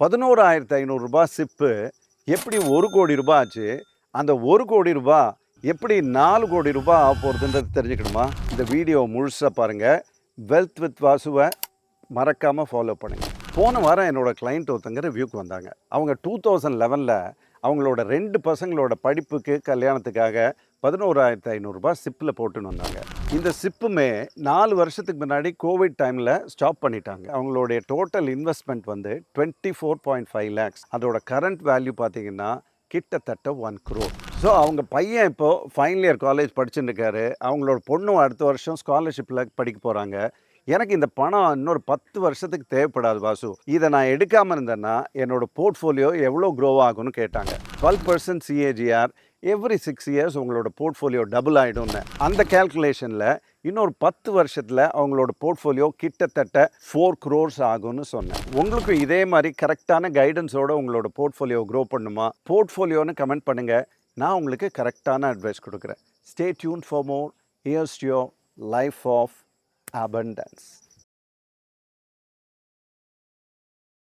பதினோராயிரத்து ஐநூறுரூபா சிப்பு எப்படி ஒரு கோடி ரூபா ஆச்சு? அந்த ஒரு கோடி ரூபாய் எப்படி நாலு கோடி ரூபா ஆக போகிறதுன்றது தெரிஞ்சுக்கணுமா? இந்த வீடியோ முழுசாக பாருங்கள் வெல்த் வித் வாசுவை மறக்காமல் ஃபாலோ பண்ணுங்கள் போன வாரம் என்னோட கிளைண்ட் ஒருத்தங்க ரிவ்யூக்கு வந்தாங்க. அவங்க டூ தௌசண்ட் லெவனில் அவங்களோட ரெண்டு பசங்களோட படிப்புக்கு கல்யாணத்துக்காக பதினோராயிரத்து ஐநூறுரூபா சிப்பில் போட்டுன்னு வந்தாங்க. இந்த சிப்புமே நாலு வருஷத்துக்கு முன்னாடி கோவிட் டைமில் ஸ்டாப் பண்ணிட்டாங்க. அவங்களுடைய டோட்டல் இன்வெஸ்ட்மெண்ட் வந்து twenty four point five lakhs அதோட கரண்ட் வேல்யூ பார்த்தீங்கன்னா கிட்டத்தட்ட ஒன் crore. ஸோ அவங்க பையன் இப்போது ஃபைனல் இயர் காலேஜ் படிச்சுட்டு இருக்காரு. அவங்களோட பொண்ணும் அடுத்த வருஷம் ஸ்காலர்ஷிப்பில் படிக்க போகிறாங்க எனக்கு இந்த பணம் இன்னொரு பத்து வருஷத்துக்கு தேவைப்படாது வாசு. இதை நான் எடுக்காமல் இருந்தேன்னா என்னோடய போர்ட்ஃபோலியோ எவ்வளோ க்ரோ ஆகும்னு கேட்டாங்க. Twelve percent CAGR every six years உங்களோட போர்ட்ஃபோலியோ டபுள் ஆகிடும்னு அந்த கேல்குலேஷனில் இன்னொரு பத்து வருஷத்தில் அவங்களோட போர்ட்ஃபோலியோ கிட்டத்தட்ட ஃபோர் க்ரோர்ஸ் ஆகும்னு சொன்னேன். உங்களுக்கும் இதே மாதிரி கரெக்டான கைடன்ஸோட உங்களோட போர்ட்ஃபோலியோ க்ரோ பண்ணுமா? போர்ட்ஃபோலியோன்னு கமெண்ட் பண்ணுங்கள் நான் உங்களுக்கு கரெக்டான அட்வைஸ் கொடுக்குறேன். Stay tuned for more years your life of abundance